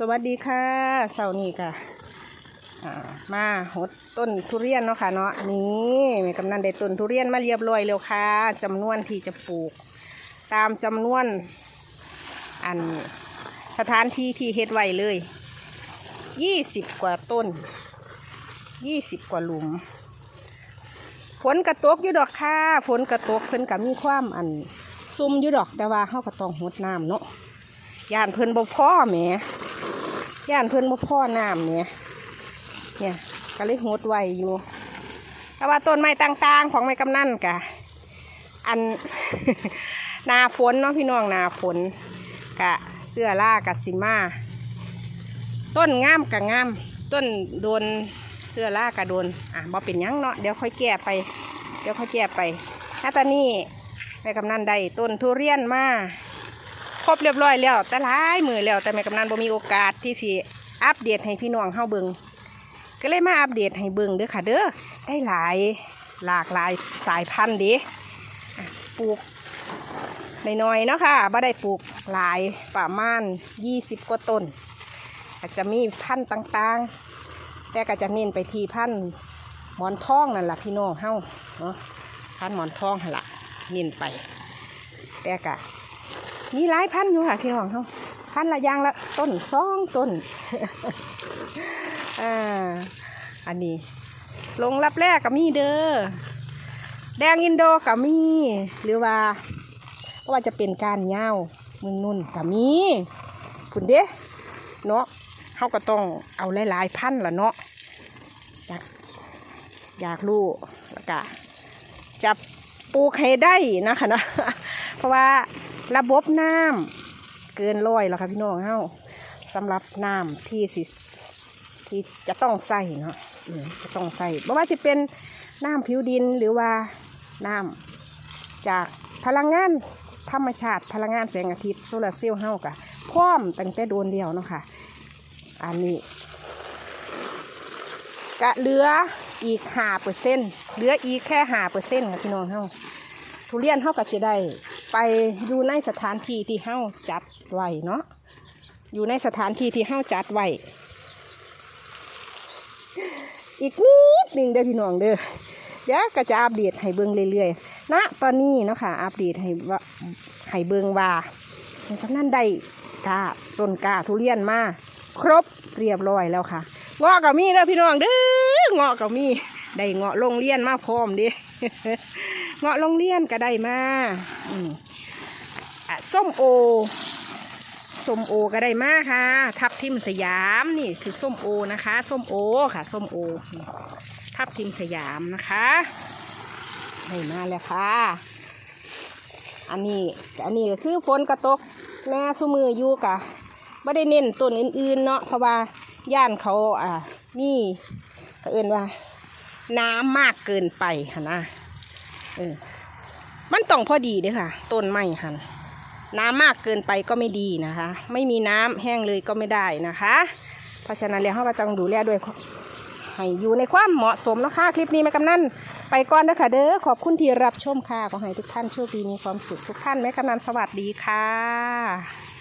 สวัสดีค่ะเสาร์นี้ค่ะอ่ามาหดต้นทุเรียนเนาะค่ะเนาะนี่แม่กำนันได้ต้นทุเรียนมาเรียบร้อยแล้วค่ะจำนวนที่จะปลูก ตามจำนวน อันสถานที่ที่เฮ็ดไว้เลยยี่สิบกว่าต้นยี่สิบกว่าหลุม ฝนกระตกอยู่ดอกค่ะฝนกระตกเพิ่นก็มีความอันซุ่มอยู่ดอกแต่ว่าเฮาก็ต้องหดน้ำเนาะย่านเพิ่นบ่พ่อแหม ย่านเพิ่นบ่พ่อน้ำเนี่ย เนี่ยก็เลยหดไว้อยู่แต่ว่าต้นไม้ต่าง ๆ ของไม้กำนันกะอันนาฝนเนาะพี่น้องนาฝนกะเสื้อล่ากะสิมา ต้นงามกะงาม ต้นโดนเสื้อล่ากะโดนอะบ่เป็นยังเนาะเดี๋ยวค่อยแก้ไป เดี๋ยวค่อยแก้ไปถ้าตอนนี้แม่กำนันได้ต้นทุเรียนมา ครบเรียบร้อยแล้ว แต่หลายมือแล้วแต่แม่กำนันบ่มีโอกาสที่สิอัปเดตให้พี่น้องเฮาเบิงก็เลยมาอัปเดตให้เบิงเด้อค่ะ เด้อได้หลายหลากหลายสายพันธุ์ดีปลูกน้อยๆเนาะค่ะบ่ได้ปลูกหลายประมาณ20กว่าต้นอาจจะมีพันธุ์ต่างๆ แต่ก็จะเน้นไปที่พันธุ์หมอนทองนั่นแหละพี่น้องเฮาเนาะพันธุ์หมอนทองหั่นละเน้นไปแต่ก็ มีหลายพันอยู่ค่ะพี่น้องเฮาพันละยางละต้นสองต้นอ่าอันนี้ลงรับแรกก็มีเด้อแดงอินโดก็มี หรือว่าก็ว่าจะเป็นการเงามึงนุ่นก็มีคุณเด้เนาะเขาก็ต้องเอาหลายๆพันละเนาะอยากอยากรู้แล้วก็จะปลูกให้ได้นะคะเนาะเพราะว่า ระบบน้ำเกินร้อยแล้วค่ะพี่น้องเฮาสำหรับน้ำที่สิที่จะต้องใส่เนาะจะต้องใส่ไม่ว่าจะเป็นน้ำผิวดินหรือว่าน้ำจากพลังงานธรรมชาติพลังงานแสงอาทิตย์โซลาร์เซลล์เฮากะพร้อมตั้งแต่โดนเดียวเนาะค่ะ อันนี้กะเหลืออีกห้าเปอร์เซ็นเหลืออีกแค่ห้าเปอร์เซ็นต์ค่ะพี่น้องเฮาทุเรียนเฮาก็จะได้ ไปอยู่ในสถานที่ที่เฮาจัดไว้เนาะอยู่ในสถานที่ที่เฮาจัดไว้อีกนิดหนึ่งเด้อพี่น้องเด้อเดี๋ยวก็จะอัปเดตให้เบิ่งเรื่อยๆณตอนนี้เนาะค่ะอัปเดตให้ว่าให้เบิ่งว่าจากนั้นได้กาต้นกาทุเรียนมาครบเรียบร้อยแล้วค่ะเงาะก็มีเด้อพี่น้องเด้อเงาะก็มีได้เงาะโรงเรียนมาพร้อมดิ เงาะโรงเรียนก็ได้มาอืมอะส้มโอส้มโอก็ได้มาค่ะ ทับทิมสยามนี่คือส้มโอนะคะส้มโอค่ะส้มโอ ทับทิมสยามนะคะได้มาแล้วค่ะ อันนี้อันนี้ก็คือฝนกระตกแน่สมืออยู่กะไม่ได้เน้นต้นอื่นๆเนาะเพราะว่าย่านเขาอ่ามีเอื่นว่า น้ำมากเกินไปนะ เออมันต้องพอดีเด้อค่ะ ต้นไม้ค่ะน้ำมากเกินไปก็ไม่ดีนะคะ ไม่มีน้ำแห้งเลยก็ไม่ได้นะคะ เพราะฉะนั้นแล้วเราก็ต้องดูแลด้วยให้อยู่ในความเหมาะสมนะคะคลิปนี้แม่กำนันไปก่อนเด้อค่ะเด้อขอบคุณที่รับชมค่ะขอให้ทุกท่านโชคดีมีความสุขทุกท่านแม่กำนันสวัสดีค่ะ